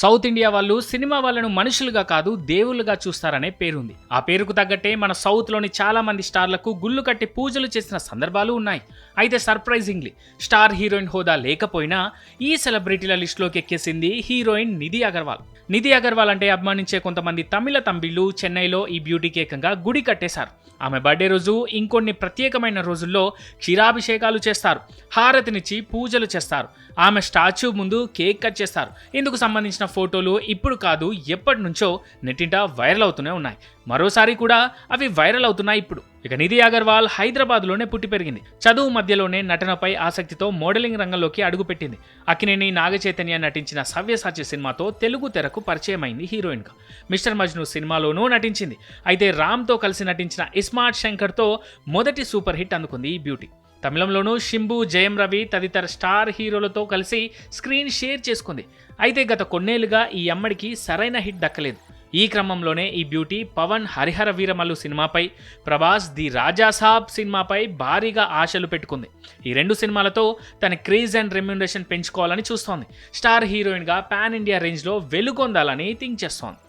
South India వాళ్ళు cinema వాళ్ళను మనుషులుగా కాదు దేవుళ్ళుగా చూస్తారనే పేరుంది. ఆ పేరుకు తగ్గట్టే మన సౌత్లోని చాలా మంది స్టార్లకు గుళ్ళు కట్టి పూజలు చేసిన సందర్భాలు ఉన్నాయి. అయితే సర్ప్రైజింగ్లీ స్టార్ హీరోయిన్ హోదా లేకపోయినా ఈ సెలబ్రిటీల లిస్టులోకి ఎక్కేసింది హీరోయిన్ నిధి అగర్వాల్. నిధి అగర్వాల్ అంటే అభిమానించే కొంతమంది తమిళ తంబిళ్ళు చెన్నైలో ఈ బ్యూటీకి ఏకంగా గుడి కట్టేశారు. ఆమె బర్త్డే రోజు ఇంకొన్ని ప్రత్యేకమైన రోజుల్లో క్షీరాభిషేకాలు చేస్తారు. హారతినిచ్చి పూజలు చేస్తారు. ఆమె స్టాచ్యూ ముందు కేక్ కట్ చేస్తారు. ఇందుకు సంబంధించిన ఫోటోలు ఇప్పుడు కాదు ఎప్పటి నుంచో నెట్టింట వైరల్ అవుతూనే ఉన్నాయి. మరోసారి కూడా అవి వైరల్ అవుతున్నాయి ఇప్పుడు. ఇక నిధి అగర్వాల్ హైదరాబాద్లోనే పుట్టి పెరిగింది. చదువు మధ్యలోనే నటనపై ఆసక్తితో మోడలింగ్ రంగంలోకి అడుగుపెట్టింది. అక్కినేని నాగచైతన్య నటించిన సవ్యసాచి సినిమాతో తెలుగు తెరకు పరిచయమైంది హీరోయిన్గా. మిస్టర్ మజ్ను సినిమాలోనూ నటించింది. అయితే రామ్తో కలిసి నటించిన ఇస్మార్ట్ శంకర్తో మొదటి సూపర్ హిట్ అందుకుంది ఈ బ్యూటీ. తమిళంలోనూ షింబు జయం రవి తదితర స్టార్ హీరోలతో కలిసి స్క్రీన్ షేర్ చేసుకుంది. అయితే గత కొన్నేళ్ళుగా ఈ అమ్మడికి సరైన హిట్ దక్కలేదు. ఈ క్రమంలోనే ఈ బ్యూటీ పవన్ హరిహర వీరమల్లు సినిమాపై ప్రభాస్ ది రాజా సాబ్ సినిమాపై భారీగా ఆశలు పెట్టుకుంది. ఈ రెండు సినిమాలతో తన క్రేజ్ అండ్ రెమ్యునరేషన్ పెంచుకోవాలని చూస్తోంది. స్టార్ హీరోయిన్గా పాన్ ఇండియా రేంజ్లో వెలుగొందాలని థింక్ చేస్తోంది.